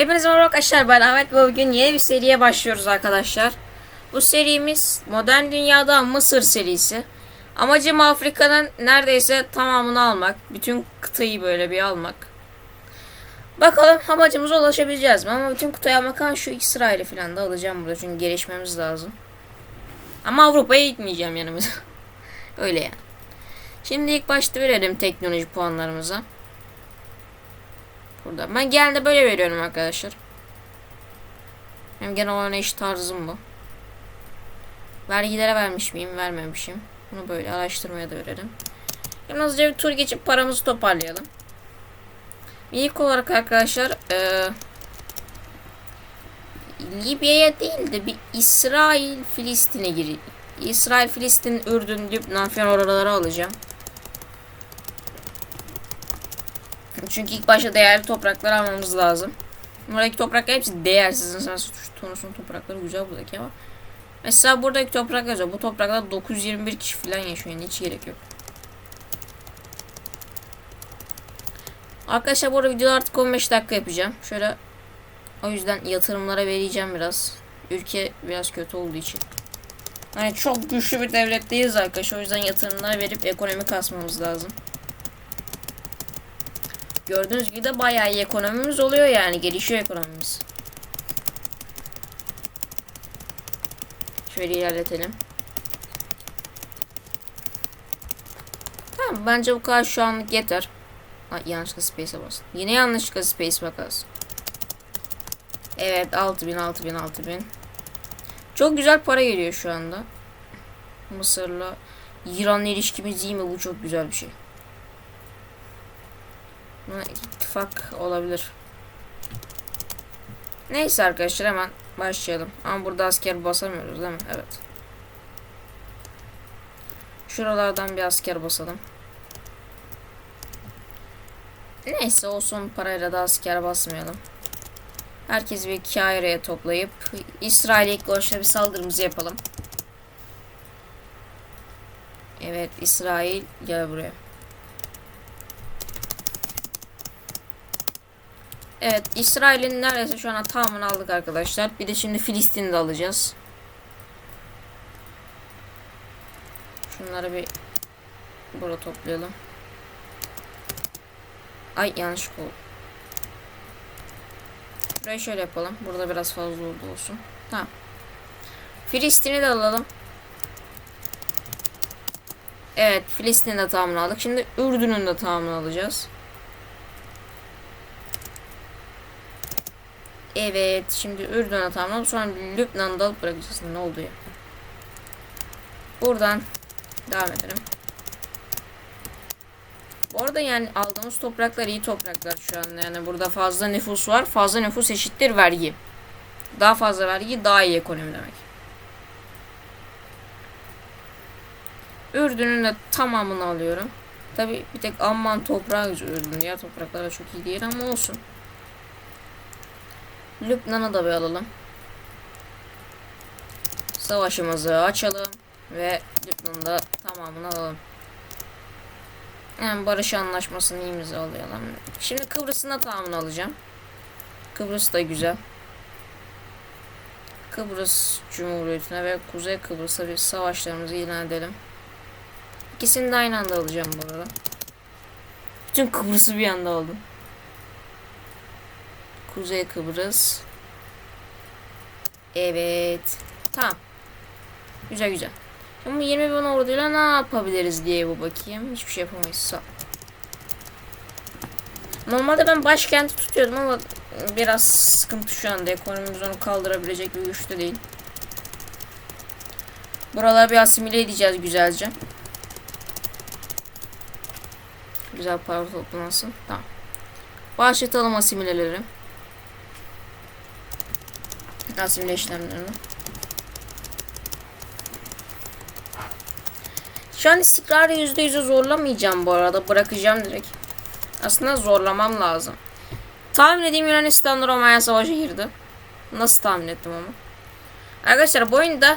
Hepinize merhaba arkadaşlar ben Ahmet bugün yeni bir seriye başlıyoruz arkadaşlar. Bu serimiz modern dünyada Mısır serisi. Amacım Afrika'nın neredeyse tamamını almak. Bütün kıtayı böyle bir almak. Bakalım amacımıza ulaşabileceğiz mi? Ama bütün kıtayı almak şu İsrail'i falan da alacağım burada çünkü gelişmemiz lazım. Ama Avrupa'ya gitmeyeceğim yanımıza. Öyle yani. Şimdi ilk başta verelim teknoloji puanlarımıza. Burada. Ben genelde böyle veriyorum arkadaşlar. Benim genel oynayış tarzım bu. Vergilere vermiş miyim? Vermemişim. Bunu böyle araştırmaya da verelim. Hızlıca bir tur geçip paramızı toparlayalım. İlk olarak arkadaşlar eee Libya'ya değil de bir İsrail Filistin'e gir. İsrail, Filistin, Ürdün, Lübnan falan oraları alacağım. Çünkü ilk başta değerli topraklar almamız lazım. Buradaki topraklar hepsi değersiz. Mesela şu Tunus'un toprakları güzel buradaki ama. Mesela buradaki topraklar yazıyor. Bu topraklarda 921 kişi falan yaşıyor. Yani hiç gerek yok. Arkadaşlar bu arada videoda artık 15 dakika yapacağım. Şöyle o yüzden yatırımlara vereceğim biraz. Ülke biraz kötü olduğu için. Hani çok güçlü bir devlet değiliz arkadaşlar. O yüzden yatırımlara verip ekonomi kasmamız lazım. Gördüğünüz gibi de bayağı iyi ekonomimiz oluyor yani. Gelişiyor ekonomimiz. Şöyle ilerletelim. Tamam bence bu kadar şu anlık yeter. Ay yanlışlıkla space'e bastım. Yine yanlışlıkla space makas. Evet 6000 6000 6000. Çok güzel para geliyor şu anda. Mısır'la İran'la ilişkimiz iyi mi? Bu çok güzel bir şey. Buna ittifak olabilir. Neyse arkadaşlar hemen başlayalım. Ama burada asker basamıyoruz değil mi? Evet. Şuralardan bir asker basalım. Neyse olsun parayla da asker basmayalım. Herkes bir Kaire'ye toplayıp İsrail'e ilk başta bir saldırımızı yapalım. Evet İsrail gel buraya. Evet İsrail'in neredeyse şu an tamamını aldık arkadaşlar. Bir de şimdi Filistin'i de alacağız. Şunları bir burada toplayalım. Ay yanlış oldu. Burayı şöyle yapalım. Burada biraz fazla oldu olsun. Tamam. Filistin'i de alalım. Evet Filistin'i de tamamını aldık. Şimdi Ürdün'ün de tamamını alacağız. Evet. Şimdi Ürdün'e tamamladım. Sonra Lübnan'da alıp bırakacağız. Ne oldu ya? Buradan devam edelim. Bu arada yani aldığımız topraklar iyi topraklar şu an. Yani burada fazla nüfus var. Fazla nüfus eşittir vergi. Daha fazla vergi daha iyi ekonomi demek. Ürdün'ün de tamamını alıyorum. Tabi bir tek Amman toprağı Ürdün. Diğer topraklar da çok iyi değil ama olsun. Lübnan'ı da bir alalım. Savaşımızı açalım. Ve Lübnan'da tamamını alalım. Yani barış anlaşmasını imzalayalım. Şimdi Kıbrıs'ın da tamamını alacağım. Kıbrıs da güzel. Kıbrıs Cumhuriyeti'ne ve Kuzey Kıbrıs'a bir savaşlarımızı ilan edelim. İkisini de aynı anda alacağım bu arada. Bütün Kıbrıs'ı bir anda aldım. Kuzey Kıbrıs. Evet. Tamam. Güzel güzel. Ama 20 bin orduyla ne yapabiliriz diye bu bakayım. Hiçbir şey yapamayız. Sağ. Normalde ben başkenti tutuyordum ama biraz sıkıntı şu anda. Ekonomimiz onu kaldırabilecek bir güçte değil. Buraları bir asimile edeceğiz güzelce. Güzel para toplamasın. Tamam. Başlatalım asimileleri. Asimile işlemlerini. Şu an istikrarı %100'e zorlamayacağım bu arada. Bırakacağım direkt. Aslında zorlamam lazım. Tahmin edeyim Yunanistan'da Romanya savaşa girdi. Nasıl tahmin ettim ama. Arkadaşlar bu oyunda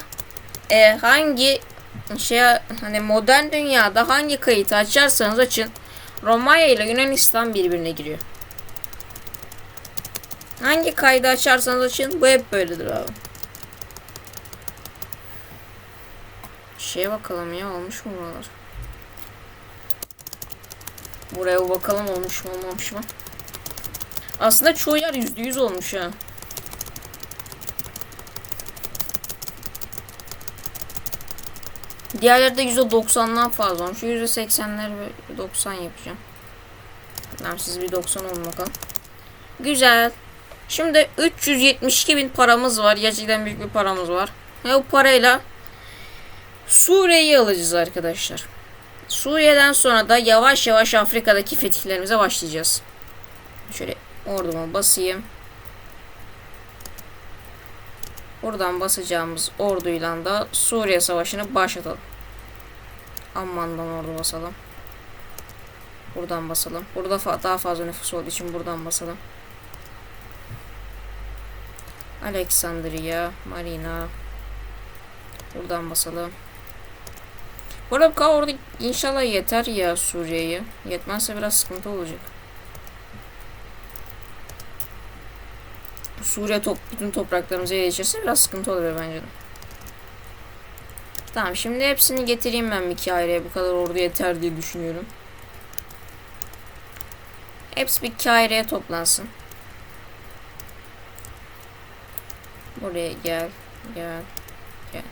e, hangi şey hani modern dünyada hangi kayıtı açarsanız açın Romanya ile Yunanistan birbirine giriyor. Hangi kaydı açarsanız açın bu hep böyledir abi. Şeye bakalım ya olmuş mu buralar? Buraya bakalım olmuş mu olmamış mı? Aslında çoğu yer %100 olmuş ha. Diğerleri de %90'dan fazla olmuş. %80'ler ve 90 yapacağım. Tamam siz bir 90 olun bakalım. Güzel. Şimdi 372 bin paramız var. Gerçekten büyük bir paramız var. Ve o parayla Suriye'yi alacağız arkadaşlar. Suriye'den sonra da yavaş yavaş Afrika'daki fetihlerimize başlayacağız. Şöyle orduma basayım. Buradan basacağımız orduyla da Suriye Savaşı'nı başlatalım. Amman'dan ordu basalım. Buradan basalım. Burada daha fazla nüfus olduğu için buradan basalım. Alexandria, Marina. Buradan basalım. Bu arada orada inşallah yeter ya Suriye'ye. Yetmezse biraz sıkıntı olacak. Suriye top, bütün topraklarımıza geçirse biraz sıkıntı olur bence de. Tamam şimdi hepsini getireyim ben iki ayrıya. Bu kadar ordu yeter diye düşünüyorum. Hepsi bir Kaire'ye toplansın. Buraya gel. Gel. Gel.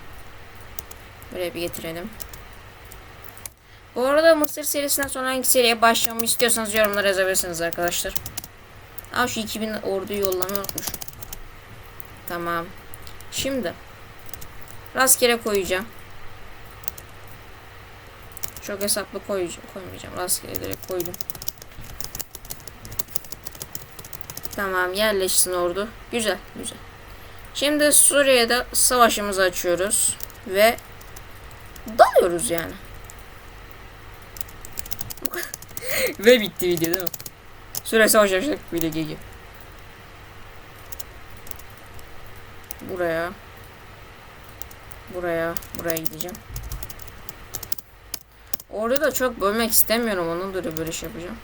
Buraya bir getirelim. Bu arada Mısır serisinden sonra hangi seriye başlamamı istiyorsanız yorumlara yazabilirsiniz arkadaşlar. Aa şu 2000 orduyu yollamayı unutmuşum. Tamam. Şimdi rastgele koyacağım. Çok hesaplı koyacağım, koymayacağım. Rastgele direkt koydum. Tamam yerleşsin ordu. Güzel güzel. Şimdi Suriye'de savaşımızı açıyoruz. Ve dalıyoruz yani. ve bitti video değil mi? Suriye savaşı açtık video GG. Buraya. Buraya. Buraya gideceğim. Orada da çok bölmek istemiyorum. Onun da böyle şey yapacağım.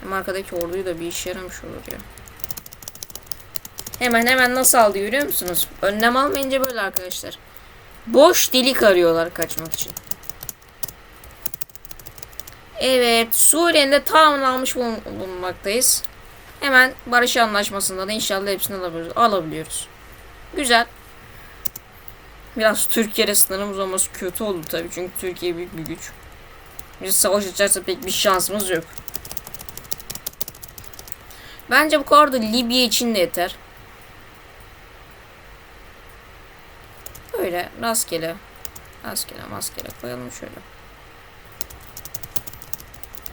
Hem arkadaki orduyu da bir işe yaramış olur ya. Hemen hemen nasıl aldı görüyor musunuz? Önlem almayınca böyle arkadaşlar. Boş delik arıyorlar kaçmak için. Evet Suriye'nin de almış bulun bulunmaktayız. Hemen barış anlaşmasında da inşallah hepsini alabiliyoruz. alabiliyoruz. Güzel. Biraz Türkiye'ye sınırımız olması kötü oldu tabii çünkü Türkiye büyük bir güç. Biz savaş açarsa pek bir şansımız yok. Bence bu kadar da Libya için de yeter. Böyle rastgele rastgele maskele koyalım şöyle.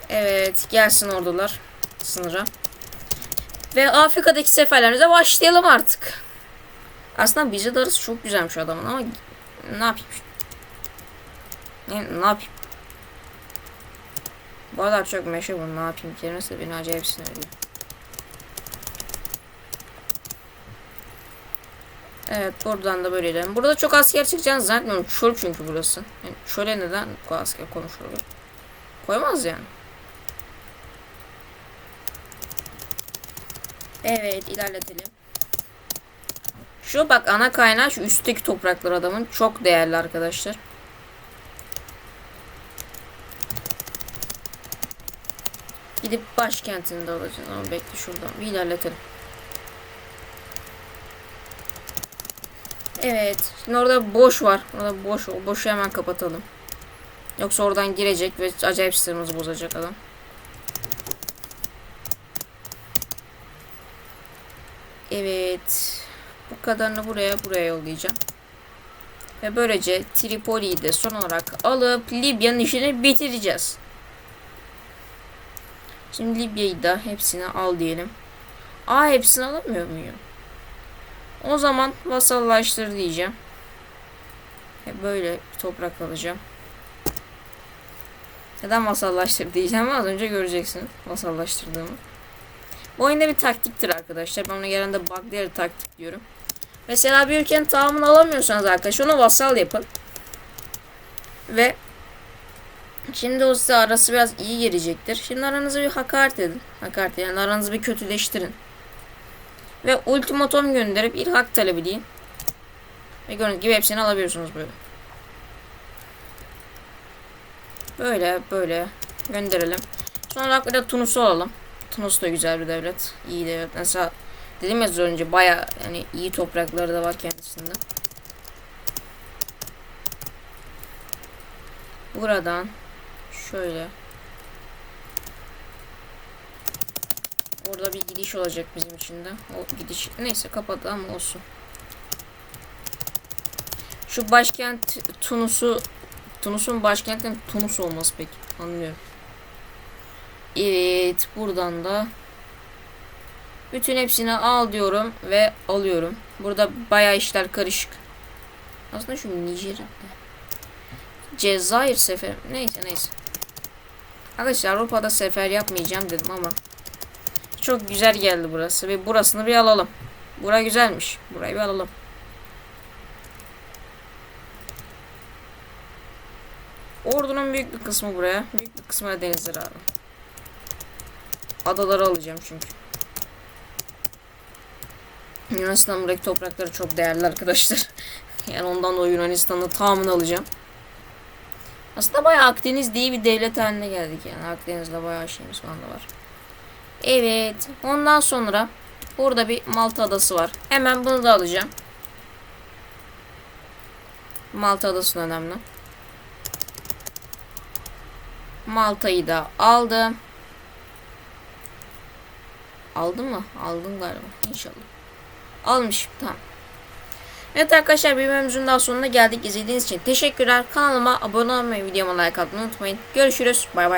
Evet gelsin ordular sınıra. Ve Afrika'daki seferlerimize başlayalım artık. Aslında bize darısı çok güzelmiş adamın ama ne yapayım? Ne, ne yapayım? Bu kadar çok meşhur bunu ne yapayım kelimesi beni acayip sinirliyor. Evet buradan da böyle ilerleyelim. Burada çok asker çıkacağını zannetmiyorum. Çöl çünkü burası. Yani çöle neden bu asker konuşulur? Koymaz yani. Evet ilerletelim. Şu bak ana kaynağı şu üstteki topraklar adamın çok değerli arkadaşlar. Gidip başkentinde alacağız ama bekle şuradan bir ilerletelim. Evet. Şimdi orada boş var. Orada boş. Boşu hemen kapatalım. Yoksa oradan girecek ve acayip sırrımızı bozacak adam. Evet. Bu kadarını buraya buraya yollayacağım. Ve böylece Tripoli'yi de son olarak alıp Libya'nın işini bitireceğiz. Şimdi Libya'yı da hepsini al diyelim. Aa hepsini alamıyor muyum? O zaman vasallaştır diyeceğim. Ve böyle toprak alacağım. Neden vasallaştır diyeceğim az önce göreceksiniz vasallaştırdığımı. Bu oyunda bir taktiktir arkadaşlar. Ben ona genelde buglayer taktik diyorum. Mesela bir ülkenin tamamını alamıyorsanız arkadaşlar ona vasal yapın. Ve şimdi o size arası biraz iyi gelecektir. Şimdi aranızı bir hakaret edin. Hakaret yani aranızı bir kötüleştirin. Ve ultimatom gönderip ilhak talebi diyeyim. Ve gördüğünüz gibi hepsini alabiliyorsunuz böyle. Böyle böyle gönderelim. Sonra bir de Tunus'u alalım. Tunus da güzel bir devlet. İyi devlet. Mesela dedim ya az önce baya yani iyi toprakları da var kendisinde. Buradan şöyle Orada bir gidiş olacak bizim için de. O gidiş neyse kapadı ama olsun. Şu başkent Tunus'u Tunus'un başkentinin Tunus olması pek anlıyorum. Evet buradan da bütün hepsini al diyorum ve alıyorum. Burada bayağı işler karışık. Aslında şu Nijer Cezayir sefer neyse neyse. Arkadaşlar Avrupa'da sefer yapmayacağım dedim ama çok güzel geldi burası ve burasını bir alalım. Bura güzelmiş. Burayı bir alalım. Ordunun büyük bir kısmı buraya. Büyük bir kısmı da denizlere abi. Adaları alacağım çünkü. Yunanistan buradaki toprakları çok değerli arkadaşlar. yani ondan da Yunanistan'ın tamamını alacağım. Aslında bayağı Akdeniz diye bir devlet haline geldik yani. Akdeniz'de bayağı şeyimiz falan da var. Evet. Ondan sonra burada bir Malta adası var. Hemen bunu da alacağım. Malta adası önemli. Malta'yı da aldım. Aldım mı? Aldım galiba. İnşallah. Almışım. Tamam. Evet arkadaşlar bir bölümümüzün daha sonuna geldik. İzlediğiniz için teşekkürler. Kanalıma abone olmayı, videoma like atmayı unutmayın. Görüşürüz. Bay bay.